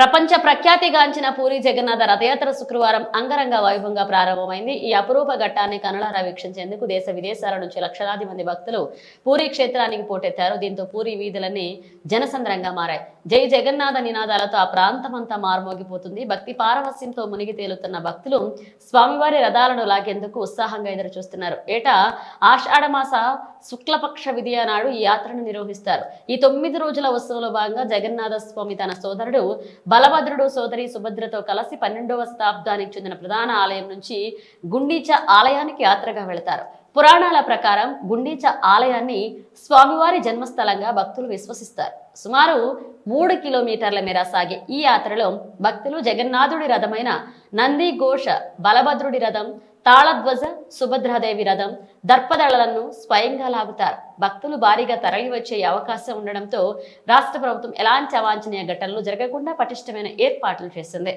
ప్రపంచ ప్రఖ్యాతిగాంచిన పూరి జగన్నాథ రథయాత్ర శుక్రవారం అంగరంగ వైభవంగా ప్రారంభమైంది. ఈ అపురూప ఘట్టాన్ని కనులారా వీక్షించేందుకు దేశ విదేశాల నుంచి లక్షలాది మంది భక్తులు పూరి క్షేత్రానికి పోటెత్తారు. దీంతో పూరి వీధులన్నీ జనసంద్రంగా మారాయి. జై జగన్నాథ నినాదాలతో ఆ ప్రాంతమంతా మారుమోగిపోతుంది. భక్తి పారవస్యంతో మునిగి తేలుతున్న భక్తులు స్వామివారి రథాలను లాగేందుకు ఉత్సాహంగా ఎదురు చూస్తున్నారు ఏటా ఆషాఢమాస శుక్లపక్ష విధియ నాడు ఈ యాత్రను నిర్వహిస్తారు. ఈ తొమ్మిది రోజుల ఉత్సవంలో భాగంగా జగన్నాథ స్వామి తన సోదరుడు బలభద్రుడు సోదరి సుభద్రతో కలిసి పన్నెండవ శతాబ్దానికి చెందిన ప్రధాన ఆలయం నుంచి గుండీచ ఆలయానికి యాత్రగా వెళతారు. పురాణాల ప్రకారం గుండీచ ఆలయాన్ని స్వామివారి జన్మస్థలంగా భక్తులు విశ్వసిస్తారు. సుమారు మూడు కిలోమీటర్ల మేర సాగే ఈ యాత్రలో భక్తులు జగన్నాథుడి రథమైన నంది ఘోష బలభద్రుడి రథం తాళధ్వజ సుభద్రాదేవి రథం దర్పదళలను స్వయంగా లాగుతారు. భక్తులు భారీగా తరలివచ్చే అవకాశం ఉండడంతో రాష్ట్ర ప్రభుత్వం ఎలాంటి అవాంఛనీయ ఘటనలు జరగకుండా పటిష్టమైన ఏర్పాట్లు చేసింది.